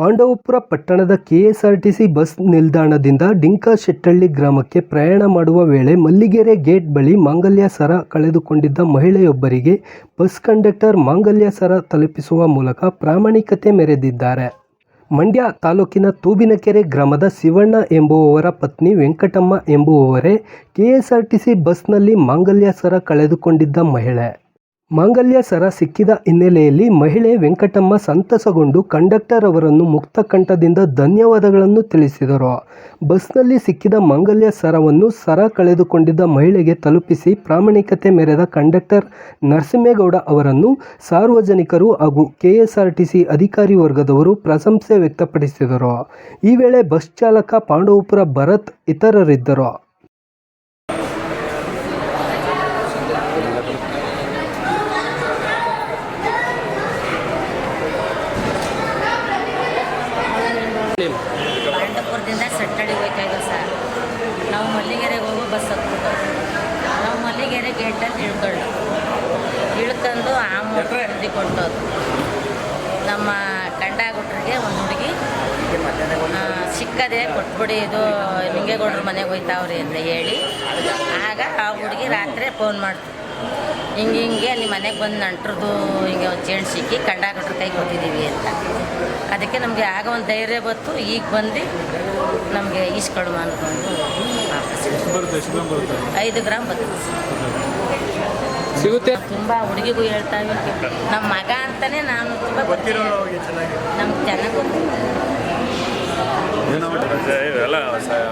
ಪಾಂಡವಪುರ ಪಟ್ಟಣದ KSRTC bus ನಿಲ್ದಾಣದಿಂದ ಡಿಂಕಶೆಟ್ಟಳ್ಳಿ ಗ್ರಾಮಕ್ಕೆ ಪ್ರಯಾಣ ಮಾಡುವ ವೇಳೆ ಮಲ್ಲಿಗೆರೆ ಗೇಟ್ ಬಳಿ ಮಾಂಗಲ್ಯ ಸರ ಕಳೆದುಕೊಂಡಿದ್ದ ಮಹಿಳೆಯೊಬ್ಬರಿಗೆ ಬಸ್ ಕಂಡಕ್ಟರ್ ಮಾಂಗಲ್ಯ ಸರ ತಲುಪಿಸುವ ಮೂಲಕ ಪ್ರಾಮಾಣಿಕತೆ ಮೆರೆದಿದ್ದಾರೆ. ಮಂಡ್ಯ ತಾಲೂಕಿನ ತೂಬಿನಕೆರೆ ಗ್ರಾಮದ ಶಿವಣ್ಣ ಎಂಬುವವರ ಪತ್ನಿ ವೆಂಕಟಮ್ಮ ಎಂಬುವವರೇ ಕೆಎಸ್ಆರ್ಟಿಸಿ ಬಸ್ನಲ್ಲಿ ಮಾಂಗಲ್ಯ ಸರ ಕಳೆದುಕೊಂಡಿದ್ದ ಮಹಿಳೆ. ಮಾಂಗಲ್ಯ ಸರ ಸಿಕ್ಕಿದ ಹಿನ್ನೆಲೆಯಲ್ಲಿ ಮಹಿಳೆ ವೆಂಕಟಮ್ಮ ಸಂತಸಗೊಂಡು ಕಂಡಕ್ಟರ್ ಅವರನ್ನು ಮುಕ್ತ ಕಂಠದಿಂದ ಧನ್ಯವಾದಗಳನ್ನು ತಿಳಿಸಿದರು. ಬಸ್ನಲ್ಲಿ ಸಿಕ್ಕಿದ ಮಾಂಗಲ್ಯ ಸರವನ್ನು ಸರ ಕಳೆದುಕೊಂಡಿದ್ದ ಮಹಿಳೆಗೆ ತಲುಪಿಸಿ ಪ್ರಾಮಾಣಿಕತೆ ಮೆರೆದ ಕಂಡಕ್ಟರ್ ನರಸಿಂಹೇಗೌಡ ಅವರನ್ನು ಸಾರ್ವಜನಿಕರು ಹಾಗೂ ಕೆಎಸ್ಆರ್ಟಿಸಿ ಅಧಿಕಾರಿ ವರ್ಗದವರು ಪ್ರಶಂಸೆ ವ್ಯಕ್ತಪಡಿಸಿದರು. ಈ ವೇಳೆ ಬಸ್ ಚಾಲಕ ಪಾಂಡವಪುರ ಭರತ್ ಇತರರಿದ್ದರು ಪಾಂಡವಪುರದಿಂದ ಸಟ್ಟಳ್ಳಿಗೆ ಹೋಗ್ತಾ ಇದ್ದೋ ಸರ್ ನಾವು ಮಲ್ಲಿಗೆರೆಗೆ ಹೋಗೋ ಬಸ್ ಹತ್ಬಿಟ್ಟು ನಾವು ಮಲ್ಲಿಗೆರೆ ಗೇಟಲ್ಲಿ ಇಳ್ಕೊಂಡು ಇಳ್ಕೊಂಡು ಆ ಮುದ್ದೆ ಕೊಟ್ಟೋದು ನಮ್ಮ ಗಂಡಾಗುಟ್ರಿಗೆ ಒಂದು ಹುಡುಗಿ. ಸಿಕ್ಕದೆ ಕೊಟ್ಬಿಡಿ ಇದು ಲಿಂಗೇಗೌಡ್ರ ಮನೆಗೆ ಹೋಯ್ತಾವ್ರಿ ಅಂತ ಹೇಳಿ. ಆಗ ಆ ಹುಡುಗಿ ರಾತ್ರಿ ಫೋನ್ ಮಾಡ್ತು. ಹಿಂಗೆ ಹಿಂಗೆ ನಿಮ್ಮ ಮನೆಗೆ ಬಂದು ನಂಟ್ರದ್ದು ಹಿಂಗೆ ಒಂದು ಚೇಣ್ ಸಿಕ್ಕಿ ಕಂಡಾಗುಟ್ರ ಕೈ ಕೊಟ್ಟಿದ್ದೀವಿ ಅಂತ. ಅದಕ್ಕೆ ನಮಗೆ ಆಗ ಒಂದು ಧೈರ್ಯ ಬಂತು. ಈಗ ಬಂದು ನಮಗೆ ಈಸ್ಕೊಳ್ಳುವ ಅಂದ್ಕೊಂಡು ಐದು ಗ್ರಾಮ್ ಬರ್ತದೆ ಸಿಗುತ್ತೆ? ತುಂಬಾ ಹುಡುಗಿಗೂ ಹೇಳ್ತಾ ಇರ್ತೀವಿ ನಮ್ಮ ಮಗ ಅಂತಾನೆ ನಾನು ತುಂಬಾ ನಮ್ಗೆ ಚೆನ್ನಾಗಿ ಇವೆಲ್ಲ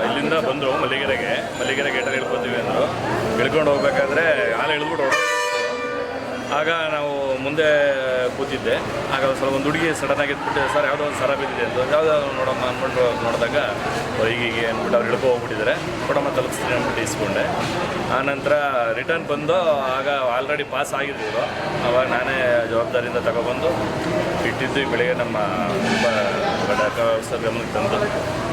ಇಲ್ಲಿಂದ ಬಂದರು ಮಲ್ಲಿಗೆರೆಗೆ. ಮಲ್ಲಿಗೆರೆ ಗೇಟಲ್ಲಿ ಇಳ್ಕೊತೀವಿ ಅಂದರು. ಇಳ್ಕೊಂಡು ಹೋಗ್ಬೇಕಾದ್ರೆ ಹಾಲು ಇಳಿದ್ಬಿಟ್ಟು ಹೊರ್ಟು. ಆಗ ನಾವು ಮುಂದೆ ಕೂತಿದ್ದೆ. ಆಗ ಸ್ವಲ್ಪ ಒಂದು ಹುಡುಗಿ ಸಡನ್ನಾಗಿ ಎದ್ಬಿಟ್ಟು ಸರ್, ಯಾವುದೋ ಒಂದು ಸರ ಬಿದ್ದಿದೆ ಅಂತ. ಯಾವುದೋ ನೋಡಮ್ಮ ಅಂದ್ಬಿಟ್ಟು ನೋಡಿದಾಗ ಹೀಗೆ ಅಂದ್ಬಿಟ್ಟು ಅವ್ರು ಹಿಡ್ಕೊ ಹೋಗ್ಬಿಟ್ಟಿದ್ದಾರೆ. ಕೊಡಮ್ಮ ತಲುಪಿಸ್ತೀನಿ ಅಂದ್ಬಿಟ್ಟು ಇಸ್ಕೊಂಡೆ. ಆನಂತರ ರಿಟರ್ನ್ ಬಂದು ಆಗ ಆಲ್ರೆಡಿ ಪಾಸ್ ಆಗಿದ್ರು ಅವಾಗ ನಾನೇ ಜವಾಬ್ದಾರಿಯಿಂದ ತಗೊಬಂದು ಇಟ್ಟಿದ್ದು ಬೆಳಗ್ಗೆ ಬೆಳಿಗ್ಗೆ ನಮ್ಮ ಸರ್ ಗಮನಕ್ಕೆ ತಂದು.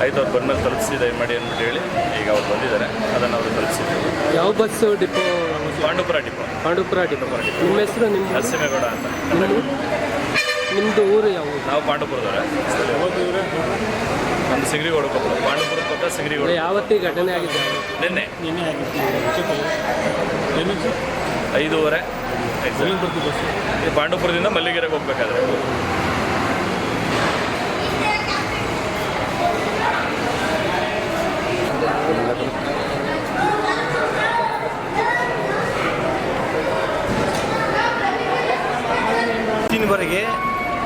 ಆಯ್ತು, ಅವ್ರು ಬಂದ್ಮೇಲೆ ತಲುಪಿಸಿ, ದಯಮಾಡಿ ಅಂದ್ಬಿಟ್ಟು ಹೇಳಿ ಈಗ ಅವ್ರು ಬಂದಿದ್ದಾರೆ. ಅದನ್ನು ಅವರು ತಲುಪಿಸಿದ್ರು. ಯಾವ bus, depot? Pandupura depot. Pandupura depot. ನಿಮ್ಮ ಹೆಸರು ನಿಮ್ಮ ನರಸಿಂಹೇಗೌಡ ಅಂತ ನಿಮ್ಮದು ಊರು. ಯಾವ ಊರು? ನಾವು ಪಾಂಡುಪುರದವ್ರೆ. ನಮ್ದು ಸಿಂಗರಿಗೋಡು ಕೊಪ್ಪ. ಪಾಂಡುಪುರ ಕೊಪ್ಪ ಸಿಂಗರಿಗೋಡು. ಯಾವತ್ತಿ ಘಟನೆ ಆಗಿದೆ ನಿನ್ನೆ. ನಿನ್ನೆ ಆಗಿತ್ತು. ಐದೂವರೆ. ಈ ಪಾಂಡುಪುರದಿಂದ ಮಲ್ಲಿಗೆರೆಗೆ ಹೋಗ್ಬೇಕಾದ್ರೆ. ಇವತ್ತಿನವರೆಗೆ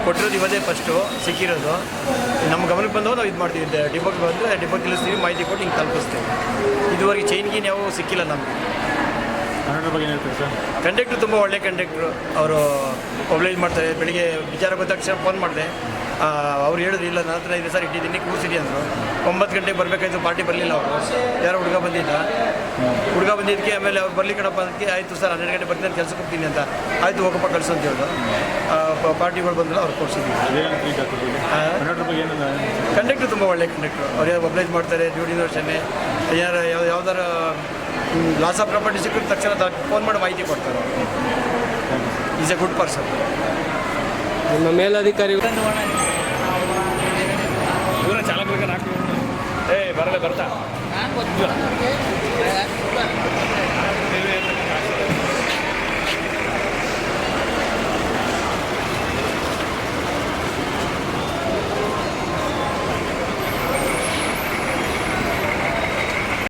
ಕೊಟ್ಟಿರೋದು ಇವತ್ತೇ ಫಸ್ಟು ಸಿಕ್ಕಿರೋದು. ನಮ್ಮ ಗಮನಕ್ಕೆ ಬಂದವು ನಾವು ಇದು ಮಾಡ್ತೀವಿ. ಡಿಪೋಗೆ ಬಂದರೆ ಡಿಪೋ ತಿಳಿಸ್ತೀವಿ ಮಾಹಿತಿ ಕೊಟ್ಟು ಹಿಂಗೆ ತಲುಪಿಸ್ತೀವಿ. ಇದುವರೆಗೆ ಚೈನ್ ಗೀನ್ ಯಾವ ಸಿಕ್ಕಿಲ್ಲ ನಮಗೆ. ಕಂಡಕ್ಟ್ರು ತುಂಬ ಒಳ್ಳೆ ಕಂಡಕ್ಟ್ರು ಅವರು ಒಬ್ಲೈಜ್ ಮಾಡ್ತಾರೆ. ಬೆಳಿಗ್ಗೆ ವಿಚಾರ ಗೊತ್ತ ತಕ್ಷಣ ಫೋನ್ ಮಾಡಿದೆ. ಅವ್ರು ಹೇಳಿದ್ರು ಇಲ್ಲ ನನ್ನ ಹತ್ರ ಇದೆ ಸರ್ ಇಟ್ಟಿದ್ದೀನಿ ಕೂರಿಸಿರಿ ಅಂದರು. ಒಂಬತ್ತು ಗಂಟೆಗೆ ಬರಬೇಕಾಯ್ತು ಪಾರ್ಟಿ ಬರಲಿಲ್ಲ ಅವರು. ಯಾರೋ ಹುಡುಗ ಬಂದಿದ್ದ. ಹುಡುಗ ಬಂದಿದ್ದಕ್ಕೆ ಆಮೇಲೆ ಅವ್ರು ಬರಲಿ ಕಣಪ್ಪ ಅದಕ್ಕೆ ಆಯಿತು ಸರ್ ಹನ್ನೆರಡು ಗಂಟೆ ಬರ್ತೀನಿ ಕೆಲಸಕ್ಕೆ ಹೋಗ್ತೀನಿ ಅಂತ. ಆಯಿತು ಹೋಗಪ್ಪ ಕಳಿಸು ಅಂತ ಹೇಳಿದ್ರು. ಪಾರ್ಟಿಗಳು ಬಂದ್ರು ಅವ್ರು ಕೊಡಿಸಿದ್ವಿ ಕಂಡಕ್ಟ್ರು ತುಂಬ ಒಳ್ಳೆ ಕಂಡಕ್ಟ್ರು ಅವ್ರು ಯಾರು ಒಬ್ಲೈಜ್ ಮಾಡ್ತಾರೆ ಡ್ಯೂಟಿ ವರ್ಷನೇ ಯಾರು ಯಾವ ಯಾವ್ದಾರ ಲಾಸ್ ಆಫ್ ಪ್ರಾಪರ್ಟಿ ಸಿಕ್ಕಿದ ತಕ್ಷಣ ಫೋನ್ ಮಾಡಿ ಮಾಹಿತಿ ಕೊಡ್ತಾರೆ ಈಸ್ ಎ ಗುಡ್ ಪರ್ಸನ್ ನಮ್ಮ ಮೇಲಧಿಕಾರಿ ಬರ್ತಾ?